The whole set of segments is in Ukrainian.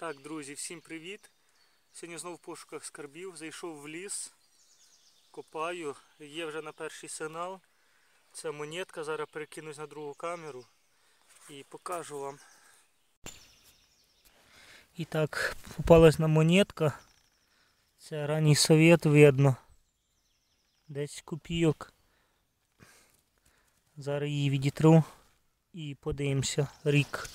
Так, друзі, всім привіт. Сьогодні знову в пошуках скарбів. Зайшов в ліс, копаю. Є вже на перший сигнал. Це монетка. Зараз перекинусь на другу камеру і покажу вам. І так, попалась на монетка. Це ранній совєт видно. Десь копійок. Зараз її відітру і подивимося рік.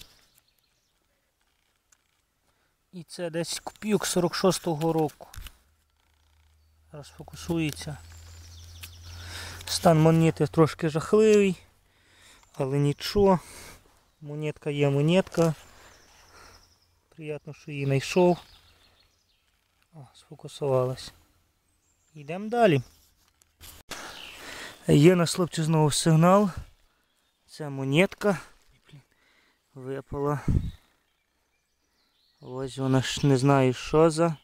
І це десь копійок 46-го року. Зараз фокусується. Стан монети трошки жахливий, але нічого. Монетка є монетка. Приємно, що її знайшов. О, сфокусувалась. Йдемо далі. Є на хлопці знову сигнал. Це монетка. Випала. Ось вона ж не знаю що за.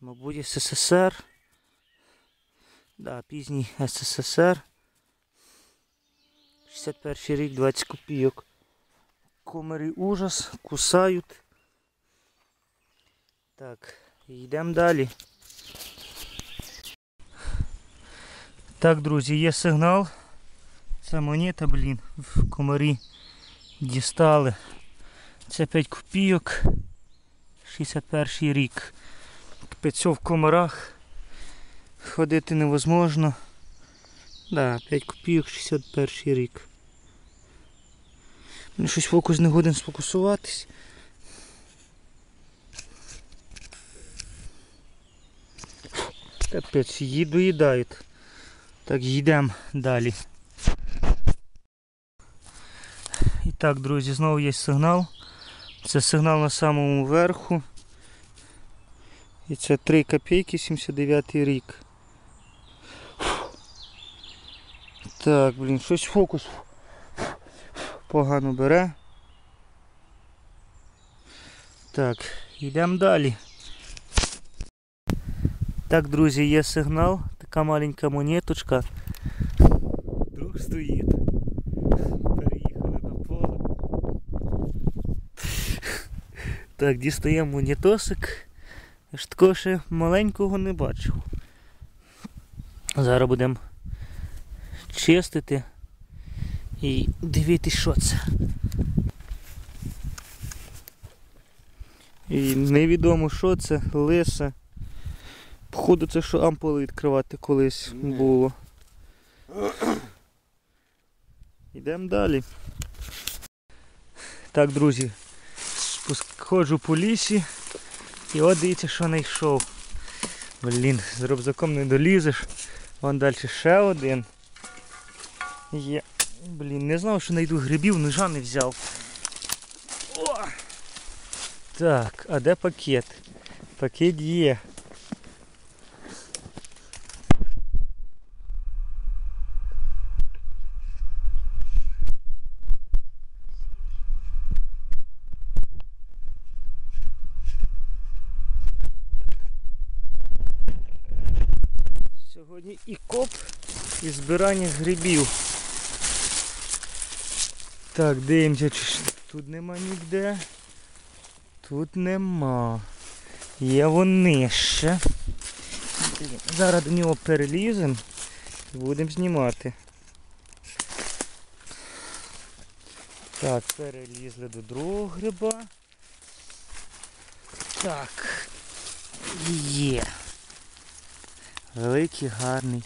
Мабуть, СССР. Да, пізній СССР. 61 рік, 20 копійок. Комари ужас, кусають. Так, йдемо далі. Так, друзі, є сигнал. Це монета, блін, в комарі дістали. Це 5 копійок. 61 рік. Пецьо в комарах. Ходити невозможно. Да, 5 копійок, 61 рік. Мені щось фокус не годен сфокусуватись. Капець, її доїдають. Так, йдемо далі. І так, друзі, знову є сигнал. Це сигнал на самому верху. І це 3 копійки 79 рік. Так, блін, щось фокус погано бере. Так, йдемо далі. Так, друзі, є сигнал, така маленька монеточка. Друг стоїть. Так, дістаємо монетосик. Я ж такого ще маленького не бачив. Зараз будемо чистити і дивитися, що це. І невідомо що це, лиса. Походу це що ампули відкривати колись Ні. було. Йдемо далі. Так, друзі, ходжу по лісі і от дивіться, що знайшов. Блін, з рюкзаком не долізеш. Вон далі ще один. Є. Блін, не знав, що знайду грибів, ножа не взяв. О! Так, а де пакет? Пакет є. Сьогодні і коп, і збирання грибів. Так, дивимося, чи тут нема ніде. Тут нема. Є вони ще. Зараз до нього переліземо і будемо знімати. Так, перелізли до другого гриба. Так. Є. Великий, гарний.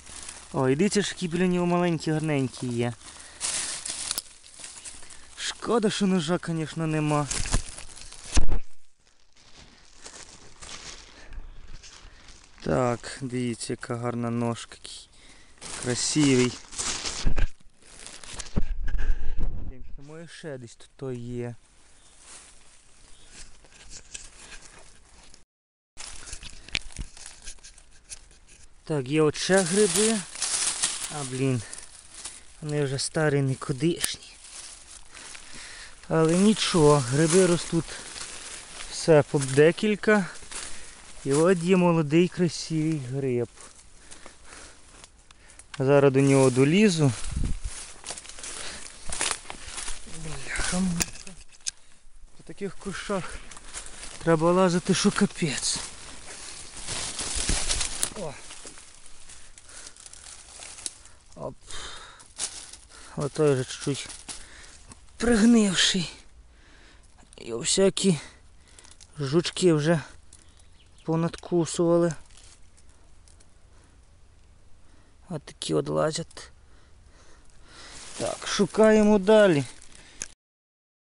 О, і дивіться, що які біля нього маленькі, гарненькі є. Шкода, що ножа, звісно, нема. Так, дивіться, яка гарна ножка. Красивий. Моє ще десь тут то є. Так, є ще гриби. А, блін. Вони вже старі никудишні. Але нічого, гриби ростуть все по декілька. І от є молодий красивий гриб. Зараз до нього долізу. Бляха. По таких кущах Треба лазити, що капець. Оп. Отой вже чуть-чуть пригнивший. І всякі жучки вже понадкусували. От такі от лазять. Так, шукаємо далі.